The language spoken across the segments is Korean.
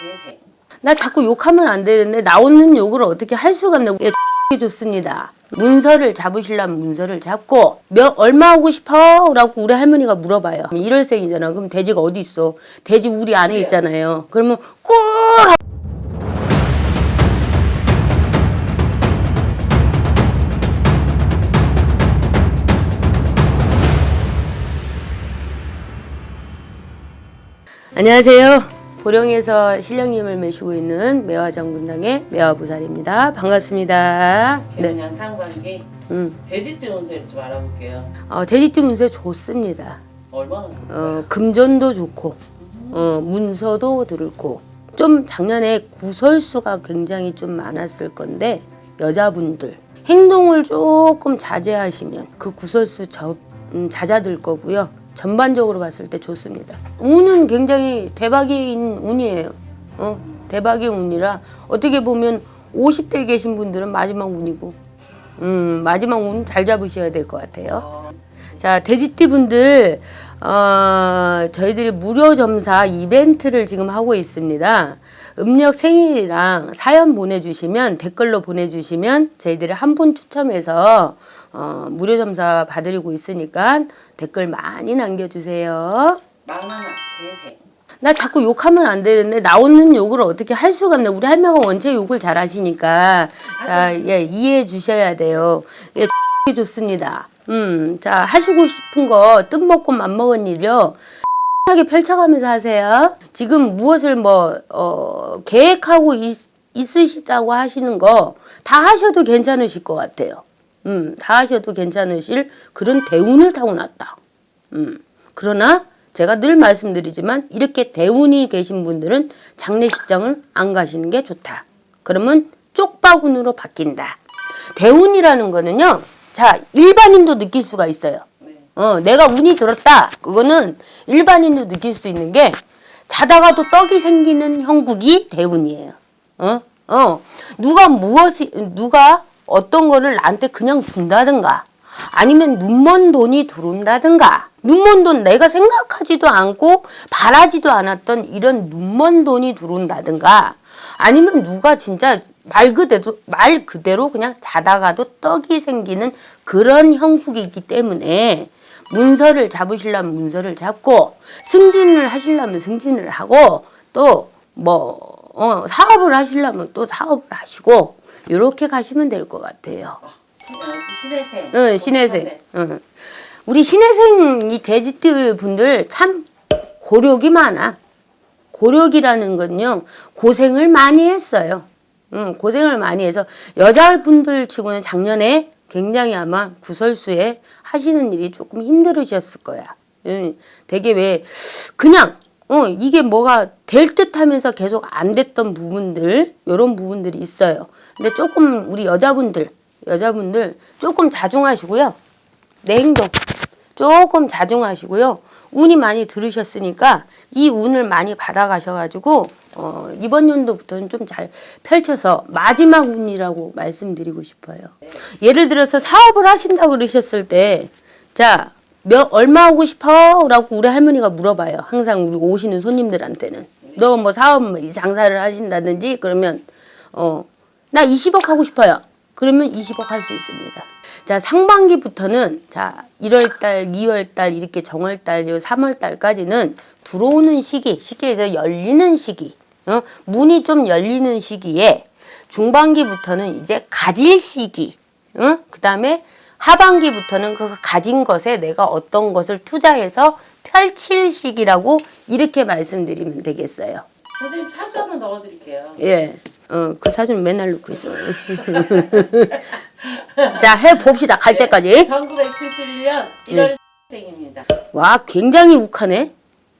대생. 나 자꾸 욕하면 안 되는데 나오는 욕을 어떻게 할 수가 없네. 예, 좋습니다. 문서를 잡으시려면 문서를 잡고 몇 얼마 오고 싶어? 라고 우리 할머니가 물어봐요. 1월생이잖아. 그럼 돼지가 어디 있어? 돼지 우리 안에 있잖아요. 그러면 꿀 하고 안녕하세요. 보령에서 신령님을 모시고 있는 매화장 군당의 매화부살입니다. 반갑습니다. 네. 개는 양상관계. 음. 돼지띠 운세를 좀 알아볼게요. 어, 돼지띠 운세 좋습니다. 얼마나? 어, 금전도 좋고, 어, 문서도 들고, 좀 작년에 구설수가 굉장히 좀 많았을 건데, 여자분들, 행동을 조금 자제하시면 그 구설수 저, 음, 잦아들 거고요. 전반적으로 봤을 때 좋습니다. 운은 굉장히 대박인 운이에요. 어, 대박의 운이라 어떻게 보면 50대 계신 분들은 마지막 운이고, 음, 마지막 운 잘 잡으셔야 될 것 같아요. 어, 자, 돼지띠 분들, 어, 저희들이 무료 점사 이벤트를 지금 하고 있습니다. 음력 생일이랑 사연 보내주시면, 댓글로 보내주시면, 저희들이 한 분 추첨해서, 어, 무료 점사 받으리고 있으니까 댓글 많이 남겨주세요. 나 자꾸 욕하면 안 되는데 나오는 욕을 어떻게 할 수가 없네. 우리 할머니가 원체 욕을 잘 하시니까 자, 예, 이해해 주셔야 돼요. 예, 좋습니다. 음, 자, 하시고 싶은 거 뜬먹고 맘먹은 일이요. 하게 펼쳐가면서 하세요. 지금 무엇을 뭐, 어, 계획하고 있, 있으시다고 하시는 거 다 하셔도 괜찮으실 것 같아요. 음, 다 하셔도 괜찮으실 그런 대운을 타고났다. 음. 그러나 제가 늘 말씀드리지만 이렇게 대운이 계신 분들은 장례식장을 안 가시는 게 좋다. 그러면 쪽바운으로 바뀐다. 대운이라는 거는요. 자, 일반인도 느낄 수가 있어요. 어, 내가 운이 들었다. 그거는 일반인도 느낄 수 있는 게 자다가도 떡이 생기는 형국이 대운이에요. 어? 어. 누가 무엇이 누가 어떤 거를 나한테 그냥 준다든가 아니면 눈먼 돈이 들어온다든가 눈먼 돈 내가 생각하지도 않고 바라지도 않았던 이런 눈먼 돈이 들어온다든가 아니면 누가 진짜 말 그대로 말 그대로 그냥 자다가도 떡이 생기는 그런 형국이 있기 때문에 문서를 잡으시려면 문서를 잡고 승진을 하시려면 승진을 하고 또뭐 어, 사업을 하시려면 또 사업을 하시고 이렇게 가시면 될 것 같아요. 신, 어, 신혜생. 응, 신혜생. 응. 우리 신혜생 이 돼지띠 분들 참 고력이 많아. 고력이라는 건요, 고생을 많이 했어요. 응, 고생을 많이 해서 여자분들 치고는 작년에 굉장히 아마 구설수에 하시는 일이 조금 힘들으셨을 거야. 응, 되게 왜, 그냥, 어, 이게 뭐가 될 듯 하면서 계속 안 됐던 부분들, 요런 부분들이 있어요. 근데 조금 우리 여자분들, 여자분들 조금 자중하시고요. 내 행동 조금 자중하시고요. 운이 많이 들으셨으니까 이 운을 많이 받아가셔가지고 어, 이번 연도부터는 좀 잘 펼쳐서 마지막 운이라고 말씀드리고 싶어요. 예를 들어서 사업을 하신다고 그러셨을 때, 자, 몇, 얼마 오고 싶어? 라고 우리 할머니가 물어봐요. 항상 우리 오시는 손님들한테는. 너 뭐 사업, 뭐 장사를 하신다든지 그러면, 어, 나 20억 하고 싶어요. 그러면 20억 할 수 있습니다. 자, 상반기부터는 자, 1월 달, 2월 달 이렇게 정월 달, 3월 달까지는 들어오는 시기, 쉽게 해서 열리는 시기. 어? 문이 좀 열리는 시기에 중반기부터는 이제 가질 시기. 어? 그다음에 하반기부터는 그 가진 것에 내가 어떤 것을 투자해서 펼칠 시기라고 이렇게 말씀드리면 되겠어요. 선생님 사주 하나 넣어드릴게요. 예. 어, 그 사진 맨날 넣고 있어. 자, 해 봅시다. 갈 때까지. 1971년 1월 생입니다. 와, 굉장히 욱하네.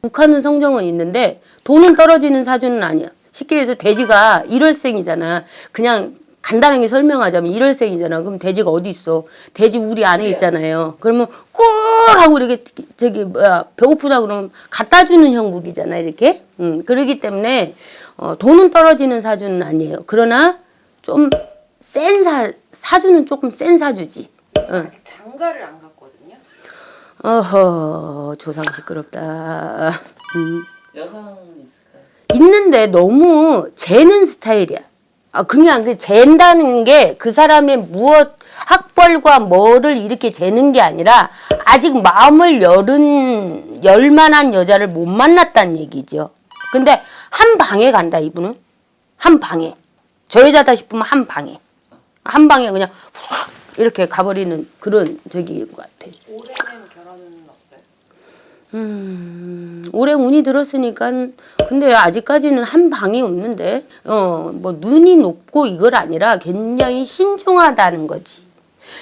욱하는 성정은 있는데 돈은 떨어지는 사주는 아니야. 쉽게 해서 돼지가 1월생이잖아. 그냥 간단하게 설명하자면 1월생이잖아. 그럼 돼지가 어디 있어? 돼지 우리 안에 있잖아요. 그러면 꿀 하고 이렇게 저기 뭐야 배고프다 그러면 갖다 주는 형국이잖아. 이렇게. 음, 그러기 때문에 어, 돈은 떨어지는 사주는 아니에요. 그러나 좀 센 사, 사주는 조금 센 사주지. 응. 아직 장가를 안 갔거든요. 어허, 조상 시끄럽다. 음. 여성은 있을까요? 있는데 너무 재는 스타일이야. 아 그냥 그 잰다는 게 그 사람의 무엇 학벌과 뭐를 이렇게 재는 게 아니라 아직 마음을 열은 열만한 여자를 못 만났다는 얘기죠. 근데 한 방에 간다 이분은 한 방에 저 여자다 싶으면 한 방에 한 방에 그냥 훅 이렇게 가버리는 그런 저기인 것 같아. 올해는 결혼은 없어요? 음, 올해 운이 들었으니까 근데 아직까지는 한 방이 없는데 어 뭐 눈이 높고 이걸 아니라 굉장히 신중하다는 거지.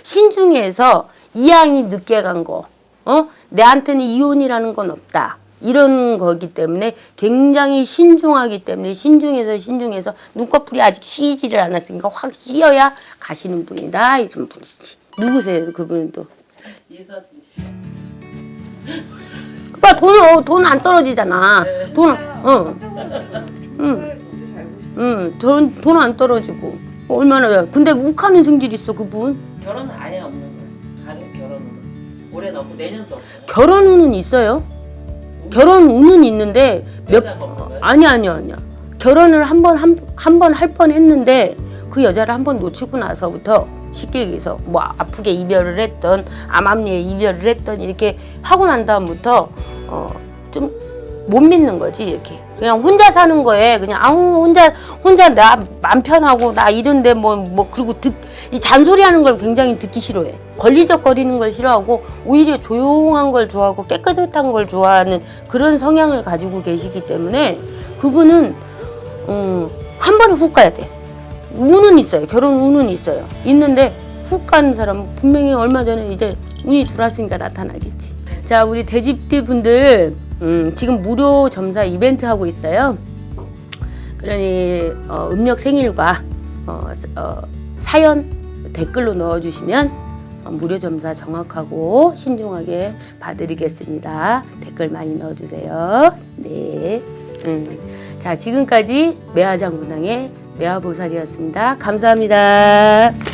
신중해서 이양이 늦게 간거 어? 내한테는 이혼이라는 건 없다. 이런 거기 때문에 굉장히 신중하기 때문에 신중해서 신중해서 눈꺼풀이 아직 휘지를 않았으니까 확 휘어야 가시는 분이다 이런 분이지. 누구세요 그분은 또? 이서진 씨. 오빠 돈돈 안 떨어지잖아. 돈, 어, 응. 응, 돈돈 안 떨어지고 얼마나 근데 욱하는 성질 있어 그분. 결혼은 아예 없는 거예요. 가는 결혼은. 올해는 없고 내년도 없어요. 결혼 운은 있어요. 결혼 운은 있는데 몇 여자가 없는 거예요? 아니 아니 아니야. 결혼을 한번한번 할 뻔 했는데 그 여자를 한 번 놓치고 나서부터 쉽게 얘기해서 뭐 아프게 이별을 했던 암암리에 이별을 했던 이렇게 하고 난 다음부터 어 좀 못 믿는 거지 이렇게 그냥 혼자 사는 거에 그냥 아우 혼자 혼자 나맘 편하고 나 이런데 뭐 뭐 그리고 듣 이 잔소리하는 걸 굉장히 듣기 싫어해 걸리적거리는 걸 싫어하고 오히려 조용한 걸 좋아하고 깨끗한 걸 좋아하는 그런 성향을 가지고 계시기 때문에 그분은 음, 한 번에 훅 가야 돼. 운은 있어요. 결혼 운은 있어요. 있는데 훅 가는 사람은 분명히 얼마 전에 이제 운이 들어왔으니까 나타나겠지. 자, 우리 돼지띠 분들 음, 지금 무료 점사 이벤트 하고 있어요. 그러니 어, 음력 생일과 어, 스- 어, 사연 댓글로 넣어주시면 어, 무료 점사 정확하고 신중하게 봐드리겠습니다. 댓글 많이 넣어주세요. 네. 음. 자, 지금까지 매화장군항의 매화보살이었습니다. 감사합니다.